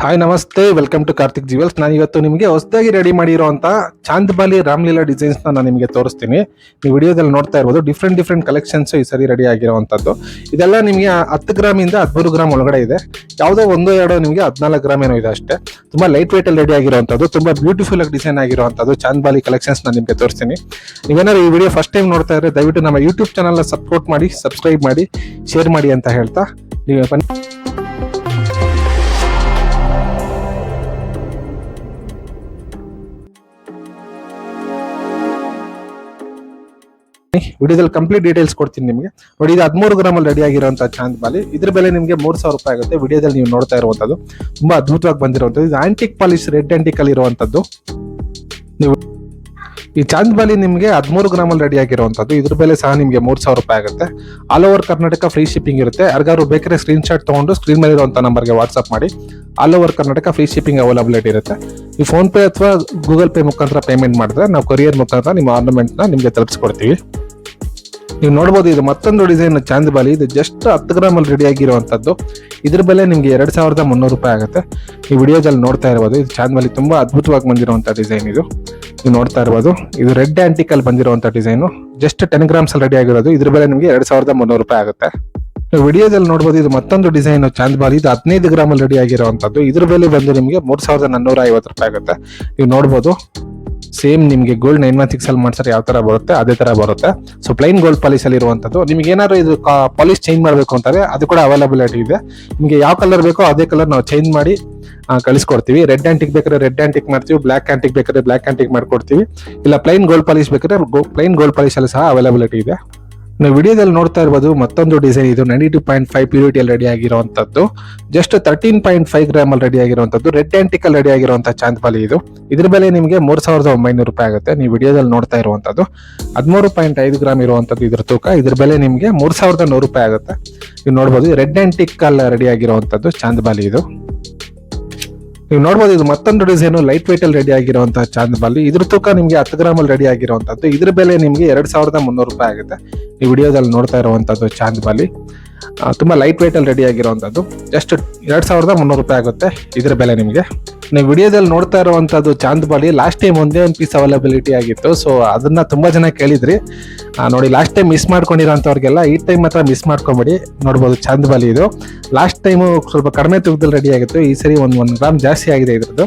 Hi ನಮಸ್ತೆ. Welcome to Karthik ಜೀವಲ್ಸ್ ನಾನು ಇವತ್ತು ನಿಮಗೆ ಹೊಸದಾಗಿ ರೆಡಿ ಮಾಡಿರುವಂತ ಚಾಂದ್ಬಾಲಿ ರಾಮ್ಲೀಲಾ ಡಿಸೈನ್ಸ್ ನಾನು ನಿಮಗೆ ತೋರಿಸ್ತೀನಿ. ಈ ವಿಡಿಯೋದಲ್ಲಿ ನೋಡ್ತಾ ಇರ್ಬೋದು ಡಿಫ್ರೆಂಟ್ ಡಿಫ್ರೆಂಟ್ ಕಲೆಕ್ಷನ್ಸ್ ಈ ಸರಿ ರೆಡಿ ಆಗಿರುವಂಥದ್ದು. ಇದೆಲ್ಲ ನಿಮಗೆ ಹತ್ತು ಗ್ರಾಮಿಂದ ಹದಿಮೂರು ಗ್ರಾಮ್ ಒಳಗಡೆ ಇದೆ. ಯಾವುದೋ ಒಂದು, ಎರಡು, ನಿಮಗೆ ಹದಿನಾಲ್ಕು ಗ್ರಾಮ್ ಏನೋ ಇದೆ ಅಷ್ಟೇ. ತುಂಬ ಲೈಟ್ ವೇಟಲ್ಲಿ ರೆಡಿ ಆಗಿರುವಂಥದ್ದು, ತುಂಬ ಬ್ಯೂಟಿಫುಲ್ ಆಗಿ ಡಿಸೈನ್ ಆಗಿರುವಂತದ್ದು ಚಾಂದ್ಬಾಲಿ ಕಲೆಕ್ಷನ್ಸ್ ನಾನು ನಿಮಗೆ ತೋರಿಸ್ತೀನಿ. ನೀವೇನಾದ್ರು ಈ ವಿಡಿಯೋ ಫಸ್ಟ್ ಟೈಮ್ ನೋಡ್ತಾ ಇದ್ರೆ ದಯವಿಟ್ಟು ನಮ್ಮ ಯೂಟ್ಯೂಬ್ ಚಾನಲ್ನ ಸಪೋರ್ಟ್ ಮಾಡಿ ಸಬ್ಸ್ಕ್ರೈಬ್ ಮಾಡಿ ಶೇರ್ ಮಾಡಿ ಅಂತ ಹೇಳ್ತಾ. ನೀವು ಬನ್ನಿ. ವಿಡಿಯೋದಲ್ಲಿ ಕಂಪ್ಲೀಟ್ ಡೀಟೇಲ್ಸ್ ಕೊಡ್ತೀನಿ ನಿಮಗೆ. ನೋಡಿ, ಇದು ಹದಿಮೂರು ಗ್ರಾಮಲ್ಲಿ ರೆಡಿ ಆಗಿರುವಂತಹ ಚಾಂದ್ ಬಾಲಿ. ಇದ್ರ ಬೆಲೆ ನಿಮಗೆ ಮೂರು ಸಾವಿರ ರೂಪಾಯಿ ಆಗುತ್ತೆ. ವಿಡಿಯೋದಲ್ಲಿ ನೀವು ನೋಡ್ತಾ ಇರುವಂತದ್ದು ತುಂಬಾ ಅದ್ಭುತವಾಗಿ ಬಂದಿರುವಂತದ್ದು ಇದು ಆಂಟಿಕ್ ಪಾಲಿಶ್ ರೆಡ್ ಆಂಟಿಕ್ ಅಲ್ಲಿ ಇರುವಂತದ್ದು ನೀವು ಈ ಚಾಂದ್ ಬಾಲಿ ನಿಮಗೆ ಹದಿಮೂರು ಗ್ರಾಮಲ್ಲಿ ರೆಡಿ ಆಗಿರುವಂತದ್ದು ಇದ್ರ ಬೆಲೆ ಸಹ ನಿಮಗೆ ಮೂರು ಸಾವಿರ ರೂಪಾಯಿ ಆಗುತ್ತೆ. All over Karnataka free shipping ಇರುತ್ತೆ. ಯಾರಿಗಾದ್ರು ಬೇಕಾದ್ರೆ ಸ್ಕ್ರೀನ್ ಶಾಟ್ ತಗೊಂಡು ಸ್ಕ್ರೀನ್ ಮೇಲೆ ನಂಬರ್ಗೆ ವಾಟ್ಸ್ಆಪ್ ಮಾಡಿ. All over Karnataka free shipping availability ಇರುತ್ತೆ. ಈ ಫೋನ್ ಪೇ ಅಥವಾ ಗೂಗಲ್ ಪೇ ಮುಖಾಂತರ ಪೇಮೆಂಟ್ ಮಾಡಿದ್ರೆ ನಾವು ಕೊರಿಯರ್ ಮುಖಾಂತರ ನಿಮ್ಮ ಆರ್ನಮೆಂಟ್ನ ನಿಮಗೆ ತಲುಪಿಸ್ಕೊಡ್ತೀವಿ. ನೀವು ನೋಡಬಹುದು ಇದು ಮತ್ತೊಂದು ಡಿಸೈನ್ ಚಾಂದ್ಬಾಲಿ ಇದು ಜಸ್ಟ್ ಹತ್ತು ಗ್ರಾಮ್ ಅಲ್ಲಿ ರೆಡಿ ಆಗಿರುವಂತದ್ದು. ಇದ್ರ ಬೆಲೆ ನಿಮ್ಗೆ ಎರಡ್ ಸಾವಿರದ ಮುನ್ನೂರು ರೂಪಾಯಿ ಆಗುತ್ತೆ. ಈ ವಿಡಿಯೋದಲ್ಲಿ ನೋಡ್ತಾ ಇರಬಹುದು ಇದು ಚಾಂದ್ಬಾಲಿ ತುಂಬಾ ಅದ್ಭುತವಾಗಿ ಬಂದಿರುವಂತ ಡಿಸೈನ್ ಇದು. ನೀವು ನೋಡ್ತಾ ಇರಬಹುದು ಇದು ರೆಡ್ ಆಂಟಿಕ್ ಅಲ್ಲಿ ಬಂದಿರುವಂತ ಡಿಸೈನು ಜಸ್ಟ್ ಟೆನ್ ಗ್ರಾಮ್ಸ್ ಅಲ್ಲಿ ರೆಡಿ ಆಗಿರೋದು. ಇದ್ರ ಬೆಲೆ ನಿಮಗೆ ಎರಡ್ ಸಾವಿರದ ಮುನ್ನೂರು ರೂಪಾಯಿ ಆಗುತ್ತೆ. ವಿಡಿಯೋದಲ್ಲಿ ನೋಡಬಹುದು ಇದು ಮತ್ತೊಂದು ಡಿಸೈನ್ ಚಾಂದ್ಬಾಲಿ ಇದು ಹದಿನೈದು ಗ್ರಾಮ್ ಅಲ್ಲಿ ರೆಡಿ ಆಗಿರುವಂತದ್ದು. ಇದ್ರ ಬೆಲೆ ಬಂದು ನಿಮಗೆ ಮೂರ್ ಸಾವಿರದ ನಾನ್ನೂರ ಐವತ್ತು ರೂಪಾಯಿ ಆಗುತ್ತೆ. ನೀವು ನೋಡ್ಬೋದು. ಸೇಮ್ ನಿಮಗೆ ಗೋಲ್ಡ್ ನೈನ್ ಒನ್ ಸಿಕ್ಸ್ ಅಲ್ಲಿ ಯಾವ ತರ ಬರುತ್ತೆ? ಅದೇ ತರ ಬರುತ್ತೆ. ಸೊ ಪ್ಲೈನ್ ಗೋಲ್ಡ್ ಪಾಲಿಸ್ ಅಲ್ಲಿ ಇರುವಂತದ್ದು. ನಿಮ್ಗೆ ಏನಾದ್ರು ಇದು ಪಾಲಿಸ್ ಚೇಂಜ್ ಮಾಡಬೇಕು ಅಂತಾರೆ ಅದು ಕೂಡ ಅವೈಲಬಿಲಿಟಿ ಇದೆ. ನಿಮಗೆ ಯಾವ ಕಲರ್ ಬೇಕೋ ಅದೇ ಕಲರ್ ನಾವು ಚೇಂಜ್ ಮಾಡಿ ಕಳಿಸ್ಕೊಡ್ತೀವಿ. ರೆಡ್ ಆಂಟಿಕ್ ಬೇಕಾದ್ರೆ ರೆಡ್ ಆಂಟಿಕ್ ಮಾಡ್ತೀವಿ ಬ್ಲಾಕ್ ಆಂಟಿಕ್ ಬೇಕಾದ್ರೆ ಬ್ಲಾಕ್ ಆಂಟಿಕ್ ಮಾಡ್ಕೊಡ್ತೀವಿ. ಇಲ್ಲ ಪ್ಲೈನ್ ಗೋಲ್ಡ್ ಪಾಲಿಸ್ ಬೇಕಾದ್ರೆ ಪ್ಲೈನ್ ಗೋಲ್ಡ್ ಪಾಲಿಸ್ ಅಲ್ಲಿ ಸಹ ಅವೈಲಬಿಲಿಟಿ ಇದೆ. ನೀವು ವಿಡಿಯೋದಲ್ಲಿ ನೋಡ್ತಾ ಇರ್ಬೋದು ಮತ್ತೊಂದು ಡಿಸೈನ್ ಇದು ನೈಂಟಿ ಟು ಪಾಯಿಂಟ್ ಫೈವ್ ಪ್ಯೂರಿಟಿಯಲ್ಲಿ ರೆಡಿ ಆಗಿರುವಂತದ್ದು. Just thirteen point five gram ಅಲ್ಲಿ ರೆಡಿ ಆಗಿರುವಂತದ್ದು. Red antique ready ready chandbali ಇದು. ಇದ್ರ ಬೆಲೆ ನಿಮಗೆ ಮೂರ್ ಸಾವಿರದ ಒಂಬೈನೂರು ರೂಪಾಯಿ ಆಗುತ್ತೆ. ನೀವು ವಿಡಿಯೋದಲ್ಲಿ ನೋಡ್ತಾ ಇರುವಂಥದ್ದು ಹದಿಮೂರು ಪಾಯಿಂಟ್ ಐದು ಗ್ರಾಮ್ ಇರುವಂತದ್ದು ಇದ್ರ ತೂಕ. ಇದ್ರ ಬೆಲೆ ನಿಮಗೆ ಮೂರ್ ಸಾವಿರದ ನೂರು ರೂಪಾಯಿ ಆಗುತ್ತೆ. ನೀವು ನೋಡ್ಬೋದು. ರೆಡ್ ಆಂಟಿಕ್ ರೆಡಿ ರೆಡಿ ಆಗಿರುವಂತದ್ದು ಚಾಂದ್ಬಾಲಿ ಇದು. ನೀವು ನೋಡ್ಬೋದು ಇದು ಮತ್ತೊಂದು ಡಿಸೈನ್ ಲೈಟ್ ವೈಟ್ ಅಲ್ಲಿ ರೆಡಿ ಆಗಿರುವಂತಹ ಚಾಂದಬಾಲಿ ಇದ್ರ ತೂಕ ನಿಮಗೆ ಹತ್ತು ಗ್ರಾಮ್ ಅಲ್ಲಿ ರೆಡಿ ಆಗಿರುವಂತದ್ದು. ಇದ್ರ ಬೆಲೆ ನಿಮಗೆ ಎರಡ್ ಸಾವಿರದ ಮುನ್ನೂರು ರೂಪಾಯಿ ಆಗುತ್ತೆ. ಈ ವಿಡಿಯೋದಲ್ಲಿ ನೋಡ್ತಾ ಇರುವಂತದ್ದು ಚಾಂದ್ಬಾಲಿ ತುಂಬಾ ಲೈಟ್ ವೆಯ್ಟ್ ಅಲ್ಲಿ ರೆಡಿ ಆಗಿರುವಂತದ್ದು. ಜಸ್ಟ್ ಎರಡ್ ಸಾವಿರದ ಮುನ್ನೂರು ರೂಪಾಯಿ ಆಗುತ್ತೆ ಇದ್ರ ಬೆಲೆ ನಿಮಗೆ. ನೀವು ವಿಡಿಯೋದಲ್ಲಿ ನೋಡ್ತಾ ಇರುವಂತದ್ದು ಚಾಂದ್ಬಾಲಿ ಲಾಸ್ಟ್ ಟೈಮ್ ಒಂದೇ ಒಂದು ಪೀಸ್ ಅವೈಲಬಿಲಿಟಿ ಆಗಿತ್ತು. ಸೊ ಅದನ್ನ ತುಂಬಾ ಜನ ಕೇಳಿದ್ರಿ. ನೋಡಿ ಲಾಸ್ಟ್ ಟೈಮ್ ಮಿಸ್ ಮಾಡ್ಕೊಂಡಿರೋಂಥವ್ರಿಗೆಲ್ಲ ಈ ಟೈಮ್ ಮಾತ್ರ ಮಿಸ್ ಮಾಡ್ಕೊಂಬಿಡಿ. ನೋಡ್ಬೋದು ಚಾಂದ್ಬಾಲಿ ಇದು. ಲಾಸ್ಟ್ ಟೈಮು ಸ್ವಲ್ಪ ಕಡಿಮೆ ತೂಕದಲ್ಲಿ ರೆಡಿ ಆಗಿತ್ತು. ಈ ಸರಿ ಒಂದು ಒಂದು ಗ್ರಾಮ್ ಜಾಸ್ತಿ ಆಗಿದೆ ಇದ್ರದ್ದು.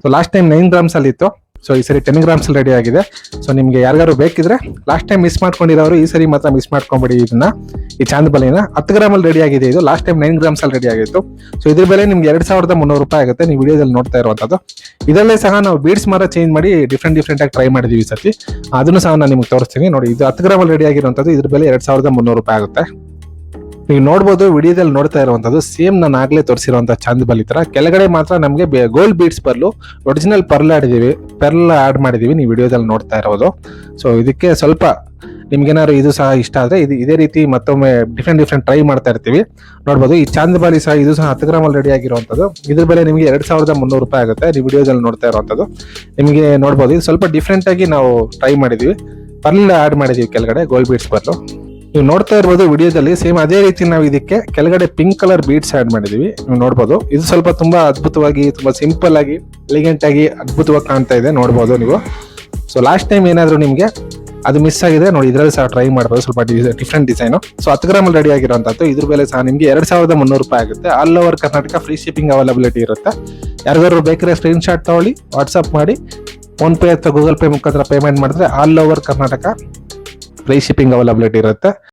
ಸೊ ಲಾಸ್ಟ್ ಟೈಮ್ ನೈನ್ ಗ್ರಾಮ್ಸಲ್ಲಿತ್ತು ಸೊ ಈ ಸರಿ ಟೆನ್ ಗ್ರಾಮ್ಸ್ ರೆಡಿ ಆಗಿದೆ. ಸೊ ನಿಮಗೆ ಯಾರಿಗಾರು ಬೇಕಿದ್ರೆ ಲಾಸ್ಟ್ ಟೈಮ್ ಮಿಸ್ ಮಾಡ್ಕೊಂಡಿರೋರು ಈ ಸರಿ ಮಾತ್ರ ಮಿಸ್ ಮಾಡ್ಕೊಂಬಿಡಿ ಇದನ್ನ. ಈ ಚಾಂದ್ಬಲಿನ ಹತ್ತು ಗ್ರಾಮಲ್ಲಿ ರೆಡಿ ಆಗಿದೆ ಇದು. ಲಾಸ್ಟ್ ಟೈಮ್ ನೈನ್ ಗ್ರಾಮ್ಸ್ ಅಲ್ಲಿ ರೆಡಿ ಆಗಿತ್ತು. ಸೊ ಇದ್ರ ಬೆಲೆ ನಿಮ್ಗೆ ಎರಡು ಸಾವಿರದ ಮುನ್ನೂರು ರೂಪಾಯಿ ಆಗುತ್ತೆ. ನೀವು ವಿಡಿಯೋದಲ್ಲಿ ನೋಡ್ತಾ ಇರುವಂತದ್ದು ಇದರಲ್ಲೇ ಸಹ ನಾವು ಬೀಡ್ಸ್ ಮರ ಚೇಂಜ್ ಮಾಡಿ ಡಿಫ್ರೆಂಟ್ ಡಿಫ್ರೆಂಟ್ ಆಗಿ ಟ್ರೈ ಮಾಡಿದೀವಿ ಈ ಸತಿ ಅದನ್ನು ಸಹ ನಾನು ನಿಮ್ಗೆ ತೋರಿಸ್ತೀನಿ. ನೋಡಿ, ಇದು ಹತ್ತು ಗ್ರಾಮಲ್ಲಿ ರೆಡಿ ಆಗಿರುವಂತದ್ದು ಇದ್ರ ಬೆಲೆ ಎರಡ್ ಸಾವಿರದ ಮುನ್ನೂರು ರೂಪಾಯಿ ಆಗುತ್ತೆ. ನೀವು ನೋಡ್ಬೋದು, ವಿಡಿಯೋದಲ್ಲಿ ನೋಡ್ತಾ ಇರುವಂತದ್ದು ಸೇಮ್ ನಾನು ಆಗ್ಲೇ ತೋರಿಸಿರುವಂತ ಈ ತರ ಕೆಳಗಡೆ ಮಾತ್ರ ನಮಗೆ gold beads pearl original pearl ಆಡಿದೀವಿ pearl add ಮಾಡಿದೀವಿ, ನೀವು ವಿಡಿಯೋದಲ್ಲಿ ನೋಡ್ತಾ ಇರೋದು ಸೊ ಇದಕ್ಕೆ ಸ್ವಲ್ಪ ನಿಮ್ಗೇನಾದ್ರು ಇದು ಸಹ ಇಷ್ಟ ಆದ್ರೆ ಇದು ಇದೇ ರೀತಿ ಮತ್ತೊಮ್ಮೆ ಡಿಫ್ರೆಂಟ್ ಡಿಫ್ರೆಂಟ್ ಟ್ರೈ ಮಾಡ್ತಾ ಇರ್ತೀವಿ. ನೋಡ್ಬೋದು, ಈ ಚಾಂದ್ಬಾಲಿ ಸಹ ಇದು ಸಹ ಹತ್ತು ಗ್ರಾಮಲ್ಲಿ ರೆಡಿ ಆಗಿರುವಂಥದ್ದು. ಇದ್ರ ಬೆಲೆ ನಿಮಗೆ ಎರಡು ಸಾವಿರದ ಮುನ್ನೂರು ರೂಪಾಯಿ ಆಗುತ್ತೆ ನೀವು ವಿಡಿಯೋದಲ್ಲಿ ನೋಡ್ತಾ ಇರುವಂಥದ್ದು. ನಿಮಗೆ ನೋಡ್ಬೋದು, ಇದು ಸ್ವಲ್ಪ ಡಿಫ್ರೆಂಟಾಗಿ ನಾವು ಟ್ರೈ ಮಾಡಿದ್ದೀವಿ ಪರ್ಲ್ ಆ್ಯಡ್ ಮಾಡಿದ್ದೀವಿ ಕೆಳಗಡೆ ಗೋಲ್ಡ್ ಬೀಡ್ಸ್ ಬರ್ಲು ನೀವು ನೋಡ್ತಾ ಇರ್ಬೋದು ವಿಡಿಯೋದಲ್ಲಿ, ಸೇಮ್ ಅದೇ ರೀತಿ ನಾವು ಇದಕ್ಕೆ ಕೆಳಗಡೆ ಪಿಂಕ್ ಕಲರ್ ಬೀಟ್ಸ್ ಆಡ್ ಮಾಡಿದೀವಿ. ನೀವು ನೋಡ್ಬೋದು. ಇದು ಸ್ವಲ್ಪ ತುಂಬಾ ಅದ್ಭುತವಾಗಿ, ತುಂಬಾ ಸಿಂಪಲ್ ಆಗಿ ಎಲಿಗೆಂಟ್ ಆಗಿ ಅದ್ಭುತವಾಗಿ ಕಾಣ್ತಾ ಇದೆ. ನೋಡ್ಬೋದು ನೀವು. ಸೊ ಲಾಸ್ಟ್ ಟೈಮ್ ಏನಾದರೂ ನಿಮಗೆ ಅದು ಮಿಸ್ ಆಗಿದೆ, ನೋಡಿ, ಇದರಲ್ಲಿ ಸಹ ಟ್ರೈ ಮಾಡ್ಬೋದು. ಸ್ವಲ್ಪ ಡಿಫ್ರೆಂಟ್ ಡಿಸೈನು ಸೊ ಹತ್ತು ಗ್ರಾಮ್ ರೆಡಿ ಆಗಿರುವಂತದ್ದು ಇದ್ರ ಬೆಲೆ ಸಹ ನಿಮಗೆ ಎರಡ್ ಸಾವಿರದ ಮುನ್ನೂರು ರೂಪಾಯಿ ಆಗುತ್ತೆ. All over Karnataka free shipping availability ಇರುತ್ತೆ. ಯಾರಿಗಾದ್ರು ಬೇಕಾದ್ರೆ ಸ್ಕ್ರೀನ್ ಶಾಟ್ ತಗೊಳ್ಳಿ ವಾಟ್ಸಪ್ ಮಾಡಿ. ಫೋನ್ ಪೇ ಅಥವಾ ಗೂಗಲ್ ಪೇ ಮುಖಾಂತರ ಪೇಮೆಂಟ್ ಮಾಡಿದ್ರೆ all over Karnataka free shipping availability ಇರುತ್ತೆ.